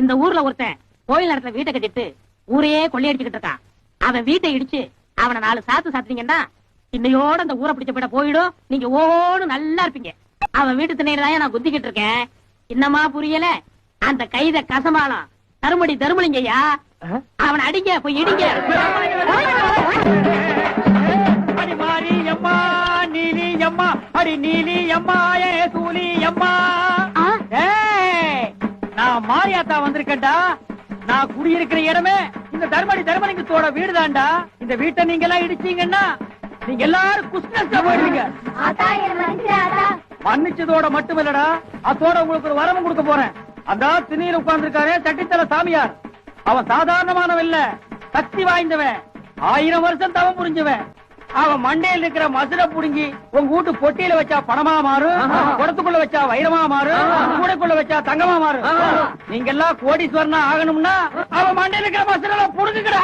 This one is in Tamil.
இந்த ஊர்ல ஒருத்தன் கோயில் நடத்துல வீட்டை கட்டிட்டு ஊரையே கொள்ளையடிச்சுக்கிட்டு இருக்கான். அவன் வீட்டை இடிச்சு அவனை நாலு சாத்து சாத்துனீங்கன்னா இன்னையோட அந்த ஊரை பிடிச்ச போயிட போயிடும். நீங்க ஓடு நல்லா இருப்பீங்க. அவன் வீட்டு திண்ணையில தான் நான் குத்திக்கிட்டு இருக்கேன். இன்னமா புரியல? அந்த கைத கசமாலம் தருமடி தருமலிங்கய்யா அவனை அடிங்க போய் இடிங்க. அடி நீலி அம்மா அடி நீலி அம்மா ஏ சூலி அம்மா. நான் மாரியாத்தா வந்திருக்கேன்டா. நான் குடியிருக்கிற இடமே இந்த தர்மடி தர்மலிங்கத்தோட வீடுதான்டா. இந்த வீட்டை நீங்க எல்லாம் இடிச்சீங்கன்னா நீங்க எல்லாரும் குஸ்னஸ்ல போயிடுவீங்க. மன்னிச்சதோட மட்டுமில்லடா அதோட உங்களுக்கு ஒரு வரமும் கொடுக்க போறேன். அந்த உட்கார்ந்து இருக்காரு சட்டித்தல சாமியார். அவன் சாதாரணமானவன் இல்ல சக்தி வாய்ந்தவன். ஆயிரம் வருஷம் தவம் புரிஞ்சவன். அவன் மண்டையில் இருக்கிற மசுர புடுங்கி உங்க வீட்டு பொட்டியில வச்சா பணமா மாறும் குடத்துக்குள்ள வச்சா வைரமா மாறும் கூடைக்குள்ள வச்சா தங்கமா மாறும் நீங்க எல்லாம் கோடீஸ்வரனா ஆகணும்னா அவன் மண்டையில் இருக்கிற மசுரெல்லாம் புடுங்குங்கடா